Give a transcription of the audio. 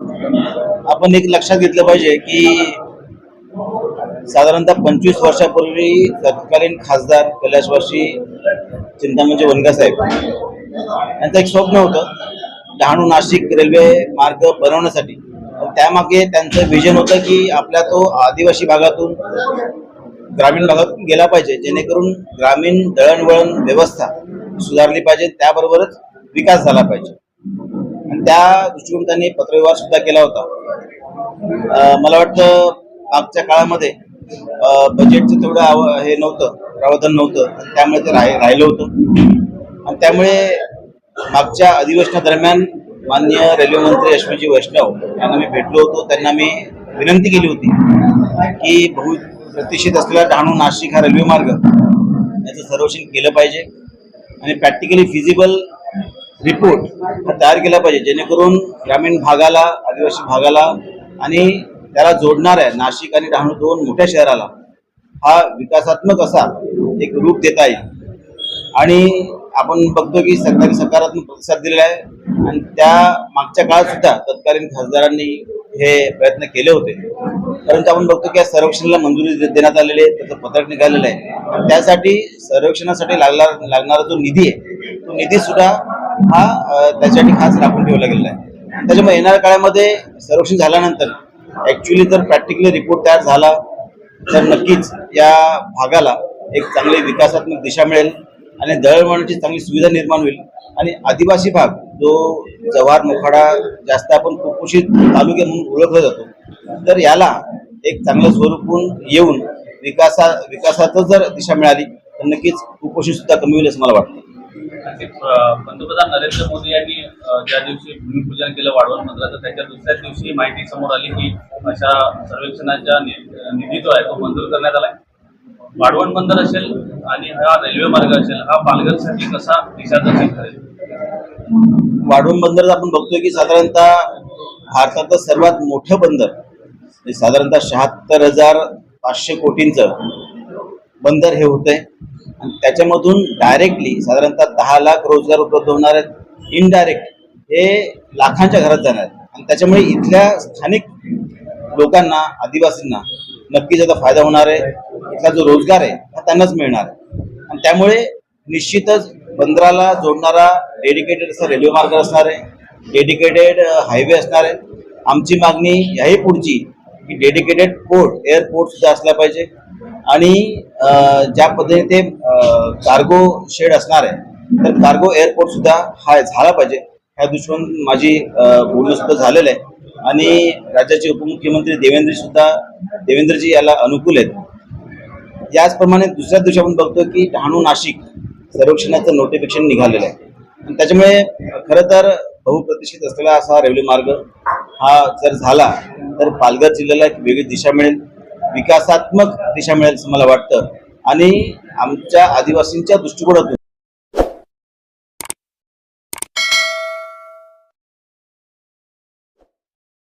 आपण एक लक्षात घेतलं पाहिजे की साधारणतः पंचवीस वर्षापूर्वी तत्कालीन खासदार कैलासवासी चिंतामणचे वनगा साहेब. यांचं एक स्वप्न होतं डहाणू नाशिक रेल्वे मार्ग बनवण्यासाठी. त्यामागे त्यांचं विजन होतं की आपल्या तो आदिवासी भागातून ग्रामीण भागातून गेला पाहिजे जेणेकरून ग्रामीण दळणवळण व्यवस्था सुधारली पाहिजे त्याबरोबरच विकास झाला पाहिजे. आणि त्या दृष्टिकोन त्यांनी पत्रव्यवहार सुद्धा केला होता. मला वाटतं मागच्या काळामध्ये बजेटचं तेवढं आव- हे नव्हतं प्रावधान नव्हतं. त्यामुळे ते राहि राहिलं होतं. आणि त्यामुळे मागच्या अधिवेशनादरम्यान माननीय रेल्वे मंत्री वैष्णव यांना मी भेटलो होतो. त्यांना मी विनंती केली होती की बहु प्रतिष्ठित असलेला डहाणू नाशिक हा रेल्वे मार्ग याचं सर्वेक्षण केलं पाहिजे. आणि प्रॅक्टिकली फिजिबल रिपोर्ट हा तयार केला पाहिजे. जेणेकरून ग्रामीण भागाला आदिवासी भागाला आणि त्याला जोडणाऱ्या नाशिक आणि डहाणू दोन मोठ्या शहराला हा विकासात्मक असा एक रूप देता येईल. आणि आपण बघतो की सरकारने सकारात्मक प्रतिसाद दिलेला आहे आणि त्या मागच्या काळात सुद्धा तत्कालीन खासदारांनी हे प्रयत्न केले होते. परंतु आपण बघतो की या सर्वेक्षणाला मंजुरी देण्यात आलेली आहे त्याचं पत्रक निघालेलं आहे. त्यासाठी सर्वेक्षणासाठी लागणार लागणारा जो निधी आहे तो निधी सुद्धा हा त्याच्यासाठी खास राखून ठेवला गेलेला आहे. त्याच्यामुळे येणाऱ्या काळामध्ये सर्वेक्षण झाल्यानंतर ऍक्च्युली जर प्रॅक्टिकली रिपोर्ट तयार झाला तर नक्कीच या भागाला एक चांगली विकासात्मक दिशा मिळेल आणि दळणवळणाची चांगली सुविधा निर्माण होईल. आणि आदिवासी भाग जो जव्हार मोखाडा जास्त आपण कुपोषित तालुके म्हणून ओळखला जातो तर याला एक चांगलं स्वरूपून येऊन विकासा विकासाचं जर दिशा मिळाली तर नक्कीच कुपोषण सुद्धा कमी होईल असं मला वाटतं. पंतप्रधान नरेंद्र मोदी यांनी ज्या दिवशी भूमिपूजन केलं वाढवण मंदिराचं त्याच्या दुसऱ्याच दिवशी माहिती समोर आली की अशा सर्वेक्षणाच्या निधी जो आहे तो मंजूर करण्यात आला वाढवण बंदर असेल आणि हा रेल्वे मार्ग असेल हा पालघरसाठी कसा दिशादर्शक ठरेल? वाढवण बंदर आपण बघतोय की साधारणतः भारताचं सर्वात मोठं बंदर म्हणजे साधारणतः शहात्तर हजार पाचशे कोटींचं बंदर हे होतंय. आणि त्याच्यामधून डायरेक्टली साधारणतः दहा लाख रोजगार उपलब्ध होणार आहेत. इनडायरेक्ट हे लाखांच्या घरात जाणार आहेत. आणि त्याच्यामुळे इथल्या स्थानिक लोकांना आदिवासींना नक्कीच याचा फायदा होणार आहे. इथला जो रोजगार आहे हा त्यांनाच मिळणार आहे. आणि त्यामुळे निश्चितच बंदराला जोडणारा डेडिकेटेड असा रेल्वे मार्ग असणार आहे. डेडिकेटेड हायवे असणार आहे. आमची मागणी याही पुढची की डेडिकेटेड पोर्ट एअरपोर्ट सुद्धा असला पाहिजे. आणि ज्या पद्धतीने ते कार्गो शेड असणार आहे तर कार्गो एअरपोर्ट सुद्धा हा झाला पाहिजे. ह्या दृष्टिकोन माझी बोलणं सुद्धा झालेलं आहे. आणि राज्याचे उपमुख्यमंत्री देवेंद्र सुद्धा देवेंद्रजी याला अनुकूल आहेत. याचप्रमाणे दुसऱ्या दिवशी आपण बघतो की डहाणू नाशिक सर्वेक्षणाचं नोटिफिकेशन निघालेलं आहे. आणि त्याच्यामुळे खरं तर बहुप्रतिष्ठित असलेला असा रेल्वे मार्ग हा जर झाला तर पालघर जिल्ह्याला एक वेगळी दिशा मिळेल. विकासात्मक दिशा मिळेल असं मला वाटतं. आणि आमच्या आदिवासींच्या दृष्टिकोनातून